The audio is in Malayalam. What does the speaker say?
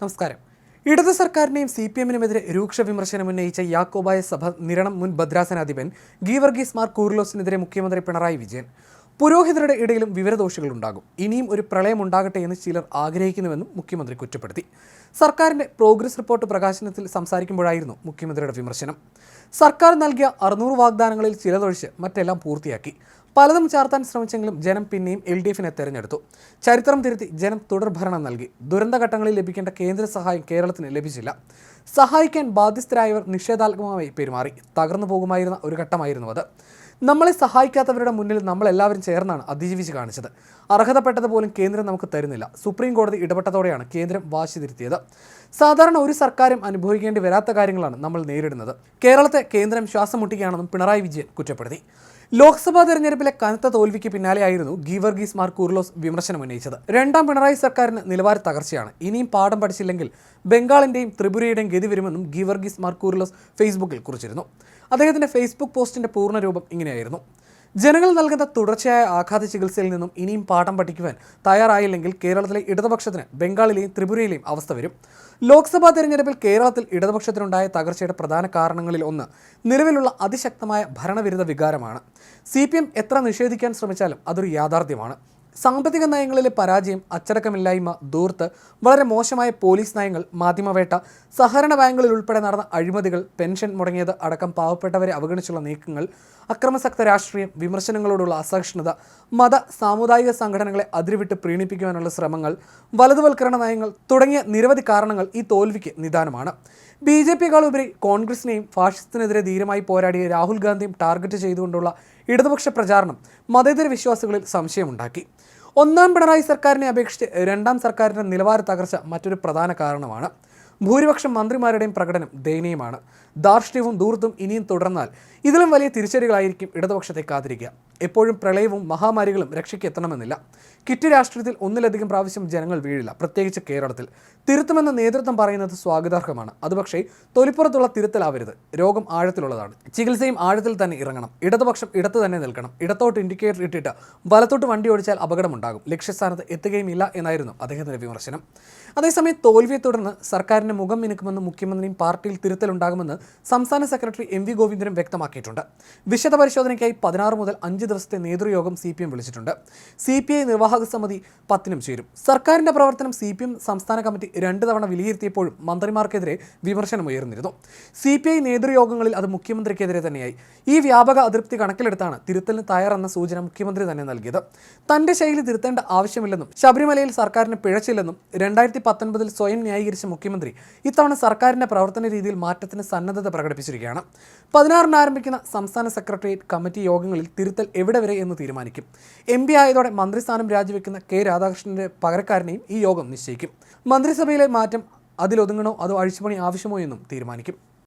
നമസ്കാരം. ഇടതു സർക്കാരിനെയും സി പി എമ്മിനുമെതിരെ രൂക്ഷ വിമർശനം ഉന്നയിച്ച യാക്കോബായ സഭ നിരണം മുൻ ഭദ്രാസനാധിപൻ ഗീവർഗീസ് മാർ കൂർലോസിനെതിരെ മുഖ്യമന്ത്രി പിണറായി വിജയൻ. പുരോഹിതരുടെ ഇടയിലും വിവരദോഷികൾ ഉണ്ടാകും ഇനിയും ഒരു പ്രളയം ഉണ്ടാകട്ടെ എന്ന് ചിലർ ആഗ്രഹിക്കുന്നുവെന്നും മുഖ്യമന്ത്രി കുറ്റപ്പെടുത്തി. സർക്കാരിന്റെ പ്രോഗ്രസ് റിപ്പോർട്ട് പ്രകാശനത്തിൽ സംസാരിക്കുമ്പോഴായിരുന്നു മുഖ്യമന്ത്രിയുടെ വിമർശനം. സർക്കാർ നൽകിയ അറുന്നൂറ് വാഗ്ദാനങ്ങളിൽ ചിലതൊഴിച്ച് മറ്റെല്ലാം പൂർത്തിയാക്കി. പലതും ചാർത്താൻ ശ്രമിച്ചെങ്കിലും ജനം പിന്നെയും എൽ ഡി എഫിനെ തെരഞ്ഞെടുത്തു. ചരിത്രം തിരുത്തി ജനം തുടർഭരണം നൽകി. ദുരന്തഘട്ടങ്ങളിൽ ലഭിക്കേണ്ട കേന്ദ്ര സഹായം കേരളത്തിന് ലഭിച്ചില്ല. സഹായിക്കാൻ ബാധ്യസ്ഥരായവർ നിഷേധാത്മകമായി പെരുമാറി. തകർന്നു പോകുമായിരുന്ന ഒരു ഘട്ടമായിരുന്നു അത്. നമ്മളെ സഹായിക്കാത്തവരുടെ മുന്നിൽ നമ്മളെല്ലാവരും ചേർന്നാണ് അതിജീവിച്ച് കാണിച്ചത്. അർഹതപ്പെട്ടത് പോലും കേന്ദ്രം നമുക്ക് തരുന്നില്ല. സുപ്രീം കോടതി ഇടപെട്ടതോടെയാണ് കേന്ദ്രം വാശി തിരുത്തിയത്. സാധാരണ ഒരു സർക്കാരും അനുഭവിക്കേണ്ടി വരാത്ത കാര്യങ്ങളാണ് നമ്മൾ നേരിടുന്നത്. കേരളത്തെ കേന്ദ്രം ശ്വാസം മുട്ടിക്കുകയാണെന്നും പിണറായി വിജയൻ കുറ്റപ്പെടുത്തി. ലോക്സഭാ തെരഞ്ഞെടുപ്പിലെ കനത്ത തോൽവിക്ക് പിന്നാലെയായിരുന്നു ഗീവർഗീസ് മാർ കൂർലോസ് വിമർശനം ഉന്നയിച്ചത്. രണ്ടാം പിണറായി സർക്കാരിന് നിലവാര തകർച്ചയാണ്. ഇനിയും പാഠം പഠിച്ചില്ലെങ്കിൽ ബംഗാളിന്റെയും ത്രിപുരയുടെയും ഗതി വരുമെന്നും ഗീവർഗീസ് മാർ കൂർലോസ് ഫേസ്ബുക്കിൽ കുറിച്ചിരുന്നു. അദ്ദേഹത്തിന്റെ ഫേസ്ബുക്ക് പോസ്റ്റിന്റെ പൂർണരൂപം ഇങ്ങനെയായിരുന്നു. ജനങ്ങൾ നൽകുന്ന തുടർച്ചയായ ആഘാത ചികിത്സയിൽ നിന്നും ഇനിയും പാഠം പഠിക്കുവാൻ തയ്യാറായില്ലെങ്കിൽ കേരളത്തിലെ ഇടതുപക്ഷത്തിന് ബംഗാളിലെയും ത്രിപുരയിലെയും അവസ്ഥ വരും. ലോക്സഭാ തെരഞ്ഞെടുപ്പിൽ കേരളത്തിൽ ഇടതുപക്ഷത്തിനുണ്ടായ തകർച്ചയുടെ പ്രധാന കാരണങ്ങളിൽ ഒന്ന് നിലവിലുള്ള അതിശക്തമായ ഭരണവിരുദ്ധ വികാരമാണ്. സി എത്ര നിഷേധിക്കാൻ ശ്രമിച്ചാലും അതൊരു യാഥാർത്ഥ്യമാണ്. സാമ്പത്തിക നയങ്ങളിലെ പരാജയം അച്ചടക്കമില്ലായ്മ ദൂർത്ത് വളരെ മോശമായ പോലീസ് നയങ്ങൾ മാധ്യമവേട്ട സഹകരണ ബാങ്കുകളിൽ ഉൾപ്പെടെ നടന്ന അഴിമതികൾ പെൻഷൻ മുടങ്ങിയത് അടക്കം പാവപ്പെട്ടവരെ അവഗണിച്ചുള്ള നീക്കങ്ങൾ അക്രമസക്ത രാഷ്ട്രീയം വിമർശനങ്ങളോടുള്ള അസഹിഷ്ണുത മത സാമുദായിക സംഘടനകളെ അതിരുവിട്ട് പ്രീണിപ്പിക്കുവാനുള്ള ശ്രമങ്ങൾ വലതുവൽക്കരണ നയങ്ങൾ തുടങ്ങിയ നിരവധി കാരണങ്ങൾ ഈ തോൽവിക്ക് നിദാനമാണ്. ബി ജെ പിയേക്കാൾ ഉപരി കോൺഗ്രസിനെയും ഫാഷിസത്തിനെതിരെ ധീരമായി പോരാടിയ രാഹുൽ ഗാന്ധിയും ടാർഗറ്റ് ചെയ്തുകൊണ്ടുള്ള ഇടതുപക്ഷ പ്രചാരണം മതേതര വിശ്വാസികളിൽ സംശയമുണ്ടാക്കി. ഒന്നാം പിണറായി സർക്കാരിനെ അപേക്ഷിച്ച് രണ്ടാം സർക്കാരിന്റെ നിലവാര തകർച്ച മറ്റൊരു പ്രധാന കാരണമാണ്. ഭൂരിപക്ഷം മന്ത്രിമാരുടെയും പ്രകടനം ദയനീയമാണ്. ധാർഷ്ട്യവും ദൂർത്തും ഇനിയും തുടർന്നാൽ ഇതിലും വലിയ തിരിച്ചടികളായിരിക്കും ഇടതുപക്ഷത്തെ കാത്തിരിക്കുക. എപ്പോഴും പ്രളയവും മഹാമാരികളും രക്ഷയ്ക്ക് എത്തണമെന്നില്ല കിറ്റ് രാഷ്ട്രീയത്തിൽ ഒന്നിലധികം പ്രാവശ്യം ജനങ്ങൾ വീഴില്ല. പ്രത്യേകിച്ച് കേരളത്തിൽ. തിരുത്തുമെന്ന നേതൃത്വം പറയുന്നത് സ്വാഗതാർഹമാണ്. അതുപക്ഷേ തൊലിപ്പുറത്തുള്ള തിരുത്തലാവരുത്. രോഗം ആഴത്തിലുള്ളതാണ്. ചികിത്സയും ആഴത്തിൽ തന്നെ ഇറങ്ങണം. ഇടതുപക്ഷം ഇടത്ത് തന്നെ നിൽക്കണം. ഇടത്തോട്ട് ഇൻഡിക്കേറ്റർ ഇട്ടിട്ട് വലത്തോട്ട് വണ്ടി ഓടിച്ചാൽ അപകടമുണ്ടാകും. ലക്ഷ്യസ്ഥാനത്ത് എത്തുകയുമില്ല എന്നായിരുന്നു അദ്ദേഹത്തിന്റെ വിമർശനം. അതേസമയം തോൽവിയെ തുടർന്ന് സർക്കാരിന്റെ മുഖം മിനുക്കുമെന്ന് മുഖ്യമന്ത്രിയും പാർട്ടിയിൽ തിരുത്തലുണ്ടാകുമെന്ന് സംസ്ഥാന സെക്രട്ടറി എം വി ഗോവിന്ദനും വ്യക്തമാക്കിയിട്ടുണ്ട്. വിശദ പരിശോധനയ്ക്കായി പതിനാറ് മുതൽ അഞ്ച് ദിവസത്തെ നേതൃയോഗം സി പി എം വിളിച്ചിട്ടുണ്ട്. സി പി ഐ നിർവാഹക സമിതി പത്തിനും ചേരും. സർക്കാരിന്റെ പ്രവർത്തനം സി പി എം സംസ്ഥാന കമ്മിറ്റി രണ്ട് തവണ വിലയിരുത്തിയപ്പോഴും മന്ത്രിമാർക്കെതിരെ വിമർശനം ഉയർന്നിരുന്നു. സി പി ഐ നേതൃയോഗങ്ങളിൽ അത് മുഖ്യമന്ത്രിക്കെതിരെ തന്നെയായി. ഈ വ്യാപക അതൃപ്തി കണക്കിലെടുത്താണ് തിരുത്തലിന് തയ്യാറെന്ന സൂചന മുഖ്യമന്ത്രി തന്നെ നൽകിയത്. തന്റെ ശൈലി തിരുത്തേണ്ട ആവശ്യമില്ലെന്നും ശബരിമലയിൽ സർക്കാരിന് പിഴച്ചില്ലെന്നും രണ്ടായിരത്തി പത്തൊൻപതിൽ സ്വയം ന്യായീകരിച്ച മുഖ്യമന്ത്രി ഇത്തവണ സർക്കാരിന്റെ പ്രവർത്തന രീതിയിൽ മാറ്റത്തിന് സന്നദ്ധത പ്രകടിപ്പിച്ചിരിക്കുകയാണ്. പതിനാറിന് ആരംഭിക്കുന്ന സംസ്ഥാന സെക്രട്ടേറിയറ്റ് കമ്മിറ്റി യോഗങ്ങളിൽ തിരുത്തൽ എവിടെ വരെ എന്ന് തീരുമാനിക്കും. എം പി ആയതോടെ മന്ത്രിസ്ഥാനം രാജിവെക്കുന്ന കെ രാധാകൃഷ്ണന്റെ പകരക്കാരനെയും ഈ യോഗം നിശ്ചയിക്കും. മന്ത്രിസഭയിലെ മാറ്റം അതിലൊതുങ്ങണോ അതോ അഴിച്ചുപണി ആവശ്യമോ എന്നും തീരുമാനിക്കും.